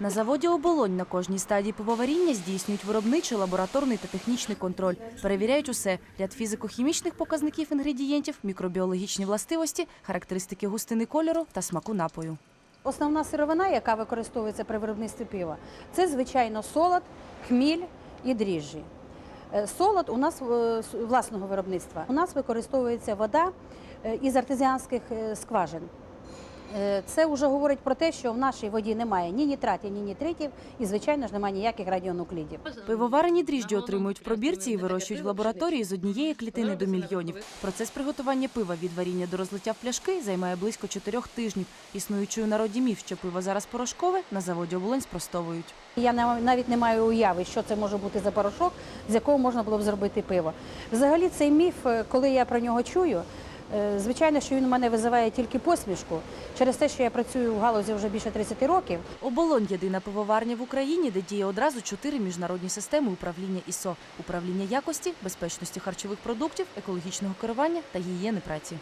На заводі оболонь на кожній стадії пивоваріння здійснюють виробничий, лабораторний та технічний контроль. Перевіряють усе: ряд фізико-хімічних показників інгредієнтів, мікробіологічні властивості, характеристики густини кольору та смаку напою. Основна сировина, яка використовується при виробництві пива, це звичайно солод, хміль і дріжджі. Е, Солод у нас е, власного виробництва. У нас використовується вода е, із артезіанських скважин. Е, Це вже говорить про те, що в нашій воді немає ні нітратів, ні нітритів, і, звичайно ж, немає ніяких радіонуклідів. Пивоварені дріжджі отримують в пробірці і вирощують в лабораторії з однієї клітини до мільйонів. Процес приготування пива від варіння до розлиття в пляшки займає близько чотирьох тижнів. Існуючий у народі міф, що пиво зараз порошкове, на заводі оболонь спростовують. Я навіть не маю уяви, що це може бути за порошок, з якого можна було б зробити пиво. Взагалі, цей міф, е, коли я про нього чую, звичайно, що він у мене визиває тільки посмішку через те, що я працюю в галузі вже більше 30 років. Оболонь єдина пивоварня в Україні, де діє одразу чотири міжнародні системи управління ІСО: управління якості, безпечності харчових продуктів, екологічного керування та гігієни праці.